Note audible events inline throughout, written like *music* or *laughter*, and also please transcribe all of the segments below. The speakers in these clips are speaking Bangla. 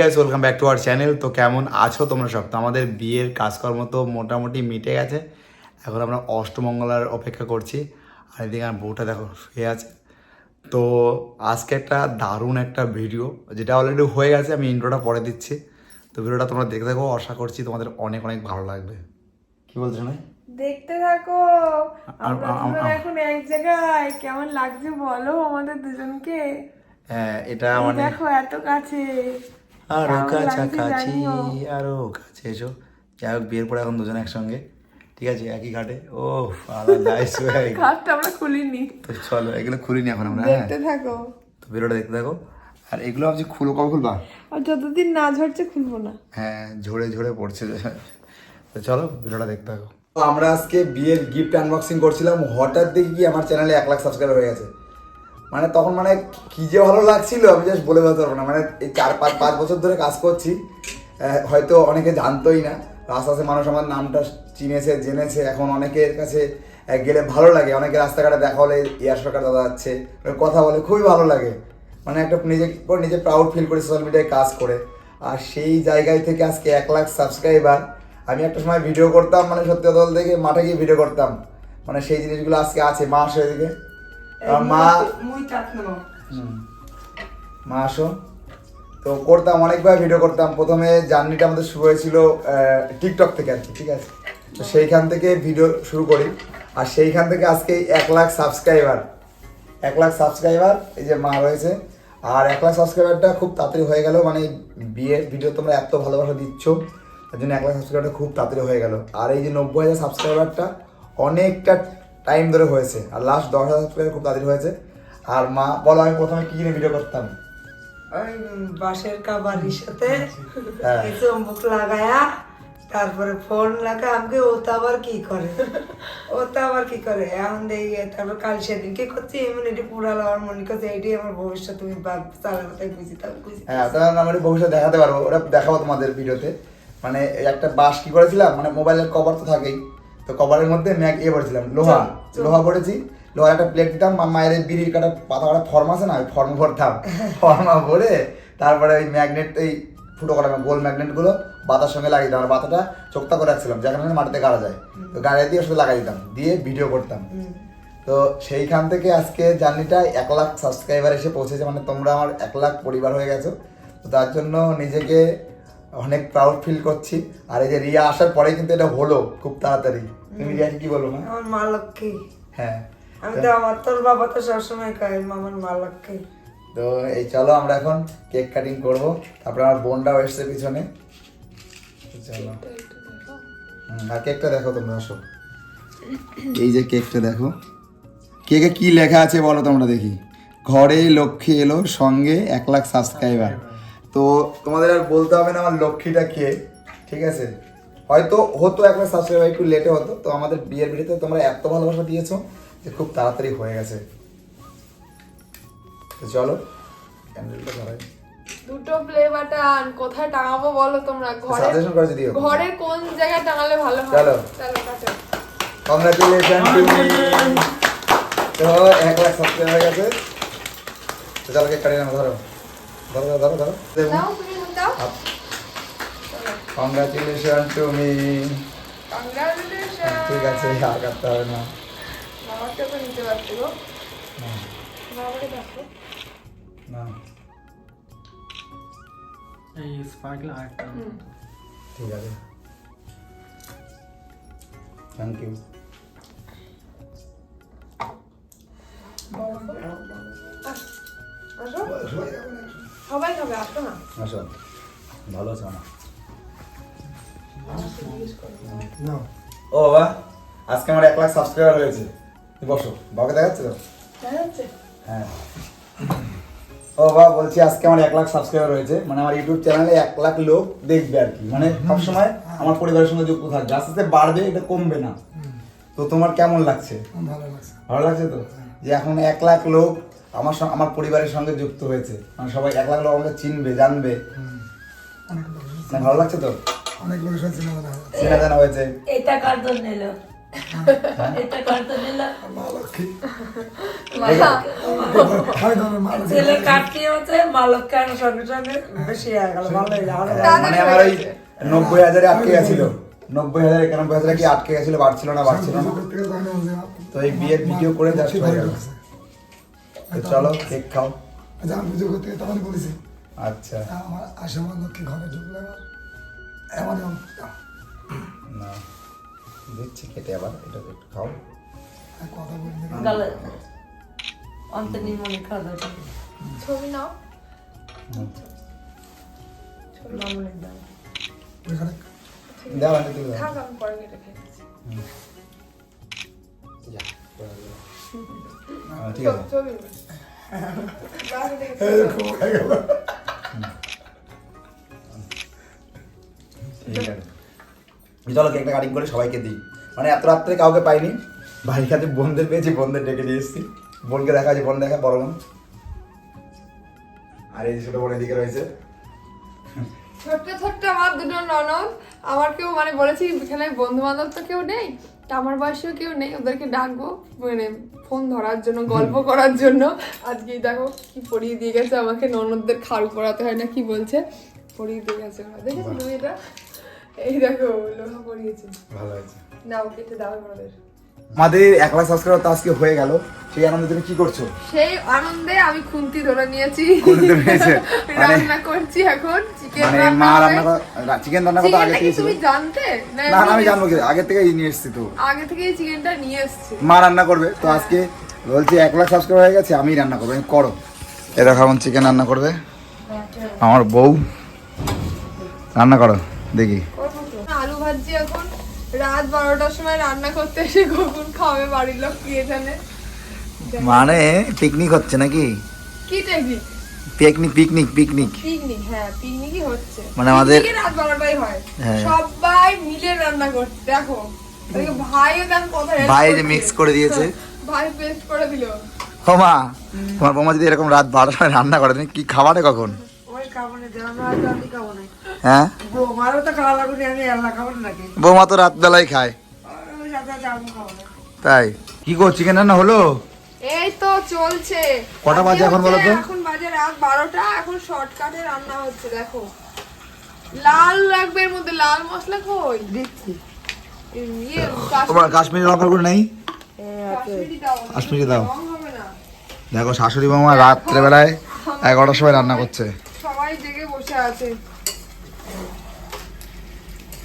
Guys welcome back to our channel তো কেমন আছো তোমরা সব? তো আমাদের বিয়ের কাজকর্ম তো মোটামুটি মিটে গেছে। এখন আমরা অষ্টমঙ্গলার অপেক্ষা করছি। আর এদিকে আমার বউটা দেখো শুয়ে আছে। তো আজকে একটা দারুণ একটা ভিডিও যেটা অলরেডি হয়ে গেছে আমি ইন্ট্রোটা পরে দিচ্ছি। তো ভিডিওটা তোমরা দেখে থাকো আশা করছি তোমাদের অনেক অনেক ভালো লাগবে। কি বলছো না দেখতে থাকো। আমরা এখন এক জায়গায়। কেমন লাগছে বলো আমাদের দুজনকে? হ্যাঁ এটা মানে দেখো এত কাছে। আরও কাছাকাছি। আরও কাছে এসো। যাই হোক বিয়ের পরে এখন দুজন একসঙ্গে। ঠিক আছে একই ঘাটে। ও কাজটা *laughs* আমরা খুলিনি। তো চলো এগুলো খুলিনি এখন আমরা হ্যাঁ? দেখতে থাকো। তো ভিডিওটা দেখতে থাকো। আর এগুলো ভাবছি খুলো কবে খুলবা? আর যতদিন না ঝরছে খুলবো না। হ্যাঁ ঝরে ঝরে পড়ছে। তো চলো ভিডিওটা দেখতে থাকো। আমরা আজকে বিয়ের গিফট আনবক্সিং করছিলাম। হঠাৎ দেখি আমার চ্যানেলে এক লাখ সাবস্ক্রাইবার হয়ে গেছে। মানে তখন মানে কি যে ভালো লাগছিল, আমি জাস্ট বলে বলতে পারব না। মানে এই চার পাঁচ পাঁচ বছর ধরে কাজ করছি হয়তো অনেকে জানতোই না। আস্তে আস্তে মানুষ আমার নামটা চিনেছে, জেনেছে। এখন অনেকের কাছে গেলে ভালো লাগে। অনেকে রাস্তাঘাটে দেখা হলে ইয়ার সরকার দাদা যাচ্ছে কথা বলে, খুবই ভালো লাগে। মানে একটা নিজে নিজে প্রাউড ফিল করি সোশ্যাল মিডিয়ায় কাজ করে। আর সেই জায়গায় থেকে আজকে এক লাখ সাবস্ক্রাইবার আমি একটা সময় ভিডিও করতাম মানে সত্যি কথা বলতে মাঠে গিয়ে ভিডিও করতাম। মানে সেই জিনিসগুলো আজকে আছে মা আসো এদিকে আর মা। মা আসো তো করতাম অনেকবার ভিডিও করতাম। প্রথমে জার্নিটা আমাদের শুরু হয়েছিল টিকটক থেকে আর কি ঠিক আছে? তো সেইখান থেকে ভিডিও শুরু করি। আর সেইখান থেকে আজকে এক লাখ সাবস্ক্রাইবার এক লাখ সাবস্ক্রাইবার এই যে মা রয়েছে। আর এক লাখ সাবস্ক্রাইবারটা খুব তাড়াতাড়ি হয়ে গেল। মানে বিয়ের ভিডিও তোমরা এত ভালোবাসা দিচ্ছ তার জন্য এক লাখ সাবস্ক্রাইবারটা খুব তাড়াতাড়ি হয়ে গেল। আর এই যে নব্বই হাজার সাবস্ক্রাইবারটা অনেকটা টাইম ধরে হয়েছে। আর লাস্ট দশ হাজার সাবস্ক্রাইবার খুব তাড়াতাড়ি হয়েছে। আর মা বলো আমি প্রথমে কি কিনে ভিডিও করতাম? ওই বাঁশের কাবারির সাথে হ্যাঁ। লাগায়া তারপরে ফোন লাগা আমাকে ও তো আবার কি করে? ও তো আবার কি করে? এখন দেখি তারপর কাল সেদিন কি করছি? ইমিউনিটি পুরালো আমার মনে করছে এইটাই আমার ভবিষ্যৎ তুমি বুঝি বুঝি। হ্যাঁ তাহলে আমরা ভবিষ্যৎ দেখাতে পারব ওটা দেখাবো তোমাদের ভিডিওতে মানে একটা বাস কি করেছিলাম? মানে মোবাইলের কভার তো থাকেই। তো কভারের মধ্যে ম্যাগ ইয়ে পড়েছিলাম লোহা। লোহা পড়েছি লোহার একটা প্লেট দিতাম মায়ের বিড়ির কাটা পাতা কাটা ফর্ম আছে না ওই ফর্ম ভরতাম। *laughs* ফর্মা ভরে তারপরে ওই ম্যাগনেট এই ফুটো করা গোল ম্যাগনেটগুলো বাতার সঙ্গে লাগিয়ে দিতাম আর বাতাটা চোখতা করে রাখছিলাম যেখানে মাটিতে গাড়া যায়। তো গাড়ি দিয়ে সাথে লাগাই দিতাম দিয়ে ভিডিও করতাম। তো সেইখান থেকে আজকে জার্নিটা এক লাখ সাবস্ক্রাইবার এসে পৌঁছেছে মানে তোমরা আমার এক লাখ পরিবার হয়ে গেছো। তো তার জন্য নিজেকে অনেক প্রাউড ফিল করছি। আর এই যে রিয়া আসার পরে কিন্তু এটা হলো খুব তাড়াতাড়ি। তুমি রিয়াকে কি বলো না আমার মা লক্ষ্মী। হ্যাঁ। আমি তো আমার তোর বাবা তো সবসময় কয় আমার মা লক্ষ্মী। তো এই চলো আমরা এখন কেক কাটিং করব তারপর আমার বোনটাও এসছে পিছনে। চলো। আর কেকটা দেখো তোমরা আসো। এই যে কেকটা দেখো। কেকে কি লেখা আছে বলো তোমরা দেখি। ঘরে লক্ষ্মী এলো সঙ্গে এক লাখ সাবস্ক্রাইবার তো তোমাদের আর বলতে হবে না আমার লক্ষ্মীটা কে ঠিক আছে? হয়তো হতো এক লাখ সাবস্ক্রাইবার একটু লেটে হতো তো আমাদের বিয়ের বিয়েতে তোমরা এত ভালোবাসা দিয়েছ যে খুব তাড়াতাড়ি হয়ে গেছে। তো চলো ক্যান্ডেলটা ধরাই। দুটো প্লে বাটন কোথায় টাঙাবো বলো তোমরা? ঘরে সাজেশন করে দিও ঘরে কোন জায়গায় টাঙালে ভালো হয়? চলো। চলো কাটো কংগ্রাচুলেশন টু তো এক লাখ সাবস্ক্রাইব হয়ে গেছে। তো চলো কেক কাটিয়ে নাও ধরো। ধরো ধরো ধরো। দাও দাও কংগ্রাচুলেশন টু মি কংগ্রাচুলেশন ঠিক আছে আর কাটতে হবে না। ঠিক আছে। থ্যাংক ইউ সবাই খাবে আসো না। আসো। ভালো আছো না ও বাবা আজকে আমার এক লাখ সাবস্ক্রাইবার হয়েছে। বসো বাবাকে দেখাচ্ছে তো? দেখা যাচ্ছে হ্যাঁ। ও বাবা বলছি আজকে আমার এক লাখ সাবস্ক্রাইবার হয়েছে মানে আমার ইউটিউব চ্যানেলে এক লাখ লোক দেখবে আর কি। মানে সবসময় আমার পরিবারের সঙ্গে যুক্ত থাকবে। আস্তে আস্তে বাড়বে এটা কমবে না। তো তোমার কেমন লাগছে? ভালো লাগছে। তো? যে এখন এক লাখ লোক আমার আমার পরিবারের সঙ্গে যুক্ত হয়েছে। মানে সবাই এক লাখ লোক আমাকে চিনবে জানবে। ভালো লাগছে তো? অনেক লোকের সাথে চেনা জানা হয়ে চেনা জানা হয়েছে। এটা কার জন্য এলো? এটা করতে দিল মা লক্ষ্মী। মাথা খাই দাও মা লক্ষ্মী। ছেলে কাটতে হচ্ছে মালক কেন সঙ্গে সঙ্গে বেশি হয়ে গেল ভালো হইল আরও তাড়াতাড়ি মানে আমার ওই নব্বই হাজারে আটকে গেছিল। নব্বই হাজার একানব্বই হাজারে কি আটকে গেছিল বাড়ছিল না বাড়ছিল না? তো এই বিয়ের ভিডিও করে জাস্ট ঠিক হয়ে গেল। চলো কেক খাও। আচ্ছা আমি পুজো করতে তখন বলেছি। আচ্ছা। আমার মা লক্ষ্মী ঘরে ঢুকলে এমন এমন না দিচ্ছি কেটে আবার এটা একটু খাও। কথা বলতে গেল অন্তর্নির্মণে খাওয়া দাওয়া ছবি নাও। দাও ওইখানে দাও। আমি পরে কেটে যা, ঠিক আছে। ছবি *laughs* চলো কেকটা কাটিং করে সবাইকে দিই। মানে এত রাত্রে কাউকে পাইনি। ভাই কাছে বোনদের পেয়েছি বোনদের ডেকে নিয়ে এসেছি। বোনকে দেখা আছে বোন দেখা বড় বোন। আর এই ছোট বোন এদিকে রয়েছে। ছোট্ট ছোট্ট আমার দুটো ননদ। আমার কেউ মানে বলেছি এখানে বন্ধু বান্ধব তো কেউ নেই। তা আমার বয়সেও কেউ নেই ওদেরকে ডাকবো। মানে ফোন ধরার জন্য গল্প করার জন্য। আজকে দেখো কি পড়িয়ে দিয়ে গেছে আমাকে। ননদদের খাড়ু পড়াতে হয় না কি বলছে? পড়িয়ে দিয়ে গেছে ওরা। দেখেছ এটা? এই দেখো লোহা পড়িয়েছে ভালো হয়েছে। নাও কেটে দাও আমাদের আমাদের এক লাখ সাবস্ক্রাইবার তো আজকে হয়ে গেল। সেই আনন্দে তুমি কি করছ? সেই আনন্দে আমি খুন্তি ধরে নিয়েছি? *laughs* মানে- রান্না করছি এখন। চিকেন মানে রান্না মা। রান্না চিকেন রান্না করতে আগে থেকে তুমি জানতে? না না আমি জানব কি আগে থেকে নিয়ে এসেছি তো। আগে থেকেই চিকেনটা নিয়ে এসেছি। মা রান্না করবে। তো আজকে বলছি এক লাখ সাবস্ক্রাইব হয়ে গেছে আমি রান্না করব। করো। এ দেখো এখন চিকেন রান্না করবে। আমার বউ। রান্না করো দেখি। ভাজি এখন রাত বারোটার সময় রান্না করতে এসে কখন খাবে বাড়ির লোক কি এখানে? মানে পিকনিক হচ্ছে নাকি? কি technique picnic picnic picnic picnic হ্যাঁ পিকনিকই হচ্ছে। মানে আমাদের- রাত বারোটাই হয়। হ্যাঁ। সবাই মিলে রান্না করছে দেখো। ভাইও দেখো কথা ভাই যে মিক্স করে দিয়েছে। *laughs* ভাই পেস্ট করে দিল। ও তোমার বৌমা যদি এরকম রাত বারোটার সময় রান্না করে তুমি কি খাবারে কখন? হ্যাঁ? বৌমা তো রাত বেলায় খায় তাই। কি গো চিকেন রান্না হলো? এই তো চলছে। কটা বাজে এখন বলো তো? এখন বাজে রাত বারোটা এখন শর্টকাটে রান্না হচ্ছে দেখো। লাল লাগবে এর মধ্যে লাল মশলা কই? দিচ্ছি। ইয়ে তোমার কাশ্মীরি। লঙ্কা গুঁড়ো নেই? কাশ্মীরি দাও। কাশ্মীরি দাও। রং হবে না। দেখো শাশুড়ি বৌমা রাত্রে বেলায় এগারোটার সময় রান্না করছে। সবাই জেগে বসে আছে।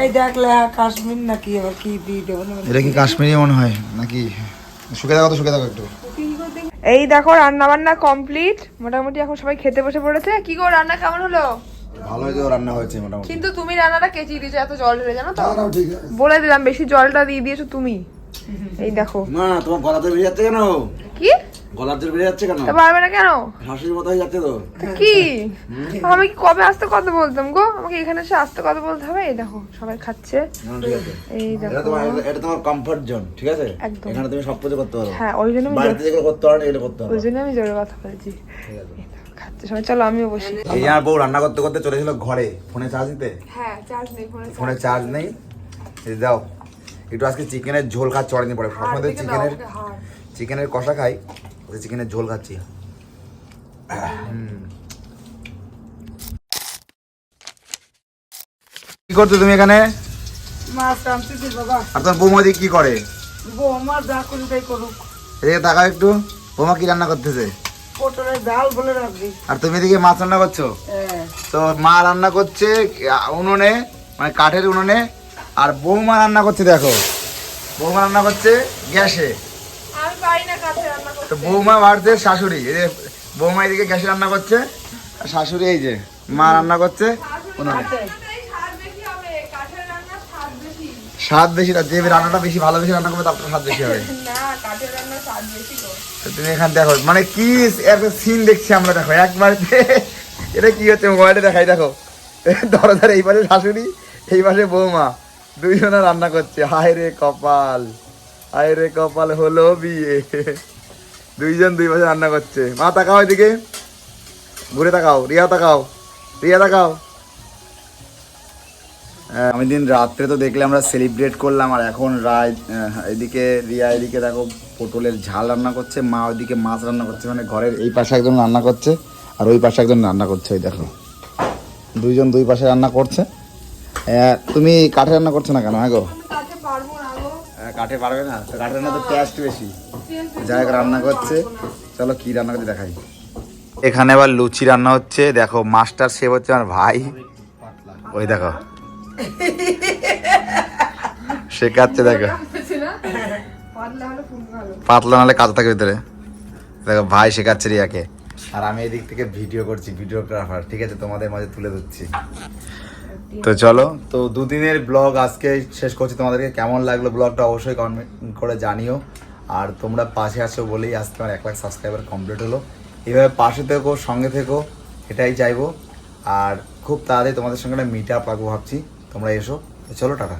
এই দেখলে কাশ্মীর নাকি আবার কি দিয়ে দেবো এটা কি কাশ্মীরি মনে হয়? নাকি? শুকে দেখো তো শুকে দেখো একটু। এই দেখো রান্না বান্না কমপ্লিট মোটামুটি এখন সবাই খেতে বসে পড়েছে। কি গো রান্না কেমন হলো? ভালো হয়েছে রান্না হয়েছে মোটামুটি। কিন্তু তুমি রান্নাটা কেচিয়ে দিয়েছ এত জল ঢেলে জানো তো? তারাও ঠিক আছে। বলে দিলাম বেশি জলটা দিয়ে দিয়েছ তুমি। এই দেখো। মা তোমার গলা তো বেরিয়ে যাচ্ছে কেন? গলার জোর বেরিয়ে যাচ্ছে কেন? তা পারবে না কেন? শাশুড়ির মতো হয়ে যাচ্ছে তো। কি? আমি কি কবে আসতে কথা বলতাম গো? আমাকে এখানে এসে আসতে কথা বলতে হবে? এই দেখো সবাই খাচ্ছে। এই দেখো। তোমার এটা তোমার কমফর্ট জোন ঠিক আছে? একদম। এখানে তুমি সব কিছু করতে পারো। হ্যাঁ ওই জন্য আমি বাড়িতে যেগুলো করতে পারো না এগুলো করতে পারো। ওই জন্য আমি জোরে কথা বলছি। ঠিক আছে। খাচ্ছে সবাই। চলো আমিও বসি। এই আমার বউ রান্না করতে করতে চলেছিল ঘরে। ফোনে চার্জ দিতে? হ্যাঁ চার্জ নেই ফোনে ফোনে চার্জ নেই? এই দাও। একটু আজকে চিকেনের ঝোল খাচ্ছি অনেকদিন পরে। সবসময় চিকেনের চিকেনের কষা খাই। চিকেনের ঝোল খাচ্ছি। কি করছ তুমি এখানে? আর তোমার কি করে? বৌমা যা করি করুক। এদিকে তাকাও একটু। বৌমা কি রান্না করতেছে? আর তুমি এদিকে মাছ রান্না করছ? হ্যাঁ। তো মা রান্না করছে উনুনে মানে কাঠের উনুনে। আর বৌমা রান্না করছে দেখো। বৌমা রান্না করছে গ্যাসে। তো বৌমা বাড়ছে শাশুড়ি এই যে বৌমা এদিকে গ্যাসে রান্না করছে আর শাশুড়ি এই যে মা রান্না করছে স্বাদ বেশি না যে রান্নাটা বেশি ভালো বেশি রান্না করবে তার স্বাদ বেশি হবে। *laughs* তুমি এখানে দেখো মানে কি একটা সিন দেখছি আমরা দেখো একবারে *laughs* এটা কি হচ্ছে মোবাইলে দেখাই দেখো। *laughs* দরজার এই পাশে শাশুড়ি এই পাশে বৌমা দুইজনে রান্না করছে। হায় রে কপাল। হায় রে কপাল হলো বিয়ে। দুইজন দুই পাশে রান্না করছে। মা তাকাও এদিকে। ঘুরে তাকাও। রিয়া তাকাও। রিয়া তাকাও। আহ, আমি দিন রাত্রে তো দেখলে আমরা সেলিব্রেট করলাম আর এখন রায় এদিকে রিয়া এদিকে দেখো পটলের ঝাল রান্না করছে মা ওইদিকে মাছ রান্না করছে মানে ঘরের এই পাশে একজন রান্না করছে আর ওই পাশে একজন রান্না করছে ওই দেখো। দুইজন দুই পাশে রান্না করছে। তুমি কাঠে রান্না করছ না কেন? হ্যাঁ গো আমি কাছে পারব না গো আহ, কাঠে পারবে না, তো রান্না তো টেস্ট বেশি। যাই রান্না করছে। চলো কি রান্না করতে দেখাই। এখানে আবার লুচি রান্না হচ্ছে। দেখো, মাস্টার শেফ হচ্ছে আমার ভাই। ওই দেখো। শেখাচ্ছে দেখো। পাতলা নাহলে কাজ থাকে ভিতরে। দেখো, ভাই শেখাচ্ছে রিয়াকে। আর আমি এদিক থেকে ভিডিও করছি, ভিডিওগ্রাফার। ঠিক আছে, তোমাদের মাঝে তুলে ধরছি। তো চলো তো দুদিনের ব্লগ আজকে শেষ করছি। তোমাদেরকে কেমন লাগল ব্লগটা অবশ্যই কমেন্ট করে জানিও। আর তোমরা পাশে আছো বলেই আজকে আমার এক লাখ সাবস্ক্রাইবার কমপ্লিট হলো। এভাবে পাশে থেকো সঙ্গে থেকো এটাই চাইব। আর খুব তাড়াতাড়ি তোমাদের সঙ্গে একটা মিট আপ রাখব ভাবছি। তোমরা এসো চলো টাটা।